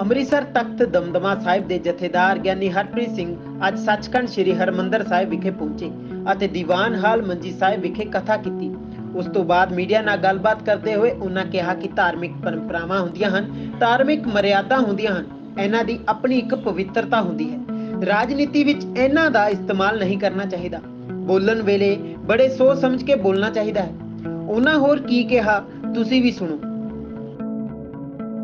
ਅੰਮ੍ਰਿਤਸਰ ਤਖਤ ਦਮਦਮਾ ਸਾਹਿਬ ਦੇ ਜਥੇਦਾਰ ਗਿਆਨੀ ਹਰਪ੍ਰੀਤ ਸਿੰਘ ਅੱਜ ਸੱਚਖੰਡ ਸ੍ਰੀ ਹਰਮੰਦਰ ਸਾਹਿਬ ਵਿਖੇ ਪਹੁੰਚੇ ਅਤੇ ਦੀਵਾਨ ਹਾਲ ਮੰਜੀ ਸਾਹਿਬ ਵਿਖੇ ਕਥਾ ਕੀਤੀ। ਉਸ ਤੋਂ ਬਾਅਦ ਮੀਡੀਆ ਨਾਲ ਗੱਲਬਾਤ ਕਰਦੇ ਹੋਏ ਉਹਨਾਂ ਕਿਹਾ ਕਿ ਧਾਰਮਿਕ ਪਰੰਪਰਾਵਾਂ ਹੁੰਦੀਆਂ ਹਨ, ਧਾਰਮਿਕ ਮਰਿਆਦਾ ਹੁੰਦੀਆਂ ਹਨ, ਇਹਨਾਂ ਦੀ ਆਪਣੀ ਇੱਕ ਪਵਿੱਤਰਤਾ ਹੁੰਦੀ ਹੈ। ਰਾਜਨੀਤੀ ਵਿੱਚ ਇਹਨਾਂ ਦਾ ਇਸਤੇਮਾਲ ਨਹੀਂ ਕਰਨਾ ਚਾਹੀਦਾ। ਬੋਲਣ ਵੇਲੇ ਬੜੇ ਸੋਚ ਸਮਝ ਕੇ ਬੋਲਣਾ ਚਾਹੀਦਾ ਹੈ। ਉਹਨਾਂ ਹੋਰ ਕੀ ਕਿਹਾ, ਤੁਸੀਂ ਵੀ ਸੁਣੋ।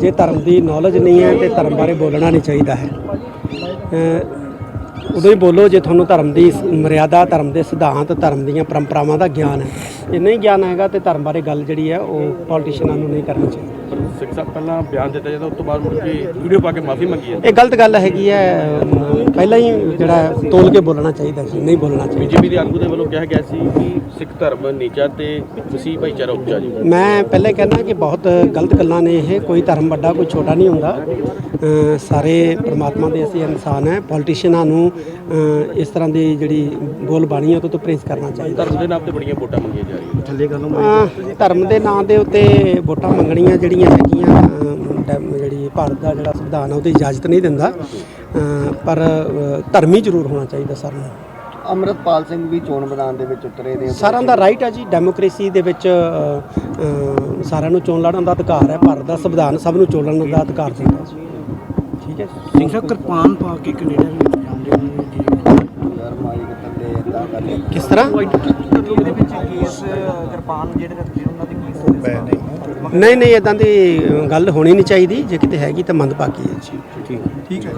ਜੇ ਧਰਮ ਦੀ ਨੌਲੇਜ ਨਹੀਂ ਹੈ ਤੇ ਧਰਮ ਬਾਰੇ ਬੋਲਣਾ ਨਹੀਂ ਚਾਹੀਦਾ ਹੈ। ਉਦੋਂ ਹੀ ਬੋਲੋ ਜੇ ਤੁਹਾਨੂੰ ਧਰਮ ਦੀ ਮਰਿਆਦਾ ਧਰਮ ਦੇ ਸਿਧਾਂਤ ਧਰਮ ਦੀਆਂ ਪਰੰਪਰਾਵਾਂ ਦਾ ਗਿਆਨ ਹੈ। ਜੇ ਨਹੀਂ ਗਿਆਨ ਹੈਗਾ ਤੇ ਧਰਮ ਬਾਰੇ ਗੱਲ ਜਿਹੜੀ ਹੈ ਉਹ ਪੋਲੀਟੀਸ਼ੀਅਨਾਂ ਨੂੰ ਨਹੀਂ ਕਰਨੀ ਚਾਹੀਦੀ। ਪਰ ਸਿੱਖ ਸਾਹਿਬ ਪਹਿਲਾਂ ਬਿਆਨ ਦਿੱਤਾ ਜਾਂਦਾ ਉਸ ਤੋਂ ਬਾਅਦ ਮੁੜ ਕੇ ਵੀਡੀਓ ਪਾ ਕੇ ਮਾਫੀ ਮੰਗੀ ਹੈ ਇਹ ਗਲਤ ਗੱਲ ਹੈਗੀ ਹੈ ਪਹਿਲਾਂ ਹੀ ਜਿਹੜਾ ਤੋਲ ਕੇ ਬੋਲਣਾ ਚਾਹੀਦਾ ਸੀ ਨਹੀਂ ਬੋਲਣਾ ਚਾਹੀਦਾ। ਬੀਜੇਪੀ ਦੇ ਆਗੂ ਦੇ ਵੱਲੋਂ ਕਿਹਾ ਗਿਆ ਸੀ ਕਿ ਸਿੱਖ ਧਰਮ ਨੀਚਾ ਤੇ ਮਸੀਹ ਭਾਈਚਾਰਾ ਉੱਚਾ ਜੀ। ਮੈਂ ਪਹਿਲੇ ਕਹਿੰਦਾ ਕਿ ਬਹੁਤ ਗਲਤ ਗੱਲਾਂ ਨੇ ਇਹ ਕੋਈ ਧਰਮ ਵੱਡਾ ਕੋਈ ਛੋਟਾ ਨਹੀਂ ਹੁੰਦਾ। ਸਾਰੇ ਪ੍ਰਮਾਤਮਾ ਦੇ ਅਸੀਂ ਇਨਸਾਨ ਹੈ ਪੋਲੀਟੀਸ਼ੀਅਨਾਂ ਨੂੰ ਅ, ਇਸ ਤਰ੍ਹਾਂ ਦੀ ਜਿਹੜੀ ਬੋਲ ਬਾਣੀ ਹੈ ਉਹ ਤੋਂ ਪਰਹੇਜ਼ ਕਰਨਾ ਚਾਹੀਦਾ। ਧਰਮ ਦੇ ਨਾਮ ਤੇ ਬੜੀਆਂ ਵੋਟਾਂ ਮੰਗੀਆਂ ਜਾ ਰਹੀਆਂ ਅ, ਧਰਮ ਦੇ ਨਾਂ ਦੇ ਉੱਤੇ ਵੋਟਾਂ ਮੰਗਣੀਆਂ ਜਿਹੜੀਆਂ ਹੈਗੀਆਂ ਜਿਹੜੀ ਭਾਰਤ ਦਾ ਜਿਹੜਾ ਸੰਵਿਧਾਨ ਹੈ ਉਹਦੀ ਇਜਾਜ਼ਤ ਨਹੀਂ ਦਿੰਦਾ। ਪਰ ਧਰਮੀ ਜ਼ਰੂਰ ਹੋਣਾ ਚਾਹੀਦਾ ਸਾਰਿਆਂ ਨੂੰ। ਅੰਮ੍ਰਿਤਪਾਲ ਸਿੰਘ ਵੀ ਚੋਣ ਮੈਦਾਨ ਦੇ ਵਿੱਚ ਉਤਰੇ ਨੇ। ਸਾਰਿਆਂ ਦਾ ਰਾਈਟ ਹੈ ਜੀ ਡੈਮੋਕ੍ਰੇਸੀ ਦੇ ਵਿੱਚ ਸਾਰਿਆਂ ਨੂੰ ਚੋਣ ਲੜਨ ਦਾ ਅਧਿਕਾਰ ਹੈ। ਭਾਰਤ ਦਾ ਸੰਵਿਧਾਨ ਸਭ ਨੂੰ ਚੋਣ ਲੜਨ ਦਾ ਅਧਿਕਾਰ ਦਿੰਦਾ ਜੀ। ਠੀਕ ਹੈ। ਸਿੰਘ ਸਾਹਿਬ ਕਿਰਪਾਨ ਪਾ ਕੇ ਕੈਨੇਡਾ ਕਿਸ ਤਰ੍ਹਾਂ? ਉਹਦੇ ਵਿੱਚ ਕੇਸ ਕਿਰਪਾਨ ਜਿਹੜੇ ਰੱਖਦੇ ਉਹਨਾਂ ਦੇ ਕੇਸ ਨਹੀਂ ਨਹੀਂ ਇਦਾਂ ਦੀ ਗੱਲ ਹੋਣੀ ਨਹੀਂ ਚਾਹੀਦੀ। ਜੇ ਕਿਤੇ ਹੈਗੀ ਤਾਂ ਮੰਦਭਾਗੀ ਹੈ ਜੀ। ਠੀਕ ਹੈ।